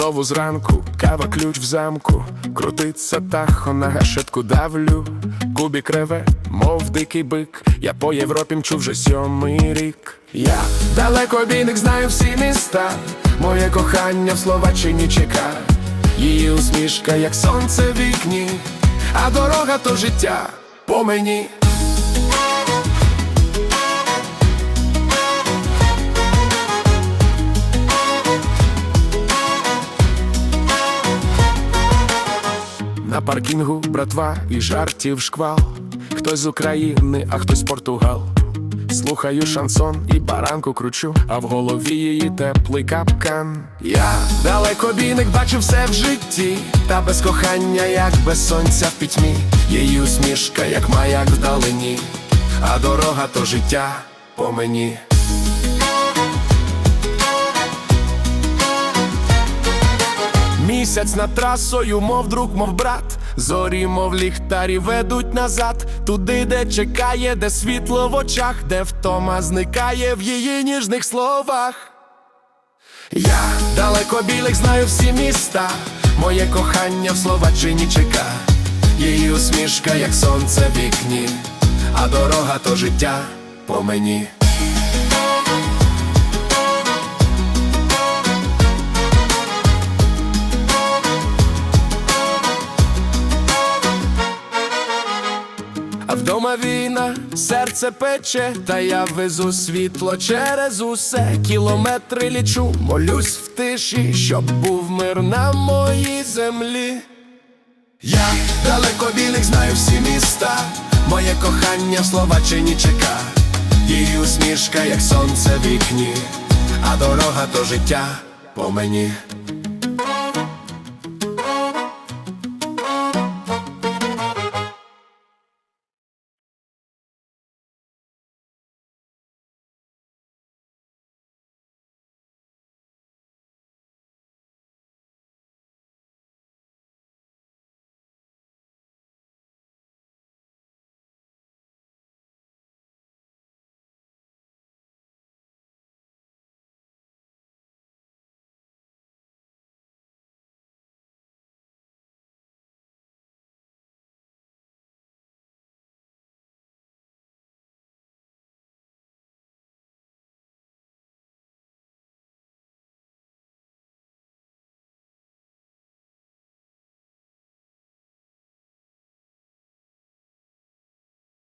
Знову зранку, кава ключ в замку, крутиться тахо, на гашетку давлю, кубік реве, мов дикий бик, я по Європі мчу вже сьомий рік. Я далекобійник знаю всі міста, моє кохання в Словаччині чекає, її усмішка, як сонце в вікні, а дорога то життя по мені. На паркінгу братва і жартів шквал. Хтось з України, а хтось Португал. Слухаю шансон і баранку кручу, а в голові її теплий капкан. Я далекобійник бачу все в житті, та без кохання, як без сонця в пітьмі. Її усмішка, як маяк вдалині, а дорога то життя по мені. Місяць над трасою, мов друг, мов брат. Зорі, мов ліхтарі, ведуть назад, туди, де чекає, де світло в очах, де втома зникає в її ніжних словах. Я далеко білих знаю всі міста, моє кохання в Словаччині чека, її усмішка, як сонце вікні, а дорога то життя по мені. Вдома війна, серце пече, та я везу світло через усе. Кілометри лічу, молюсь в тиші, щоб був мир на моїй землі. Я далеко білих знаю всі міста, моє кохання в Словаччині чека, її усмішка, як сонце в вікні, а дорога то життя по мені.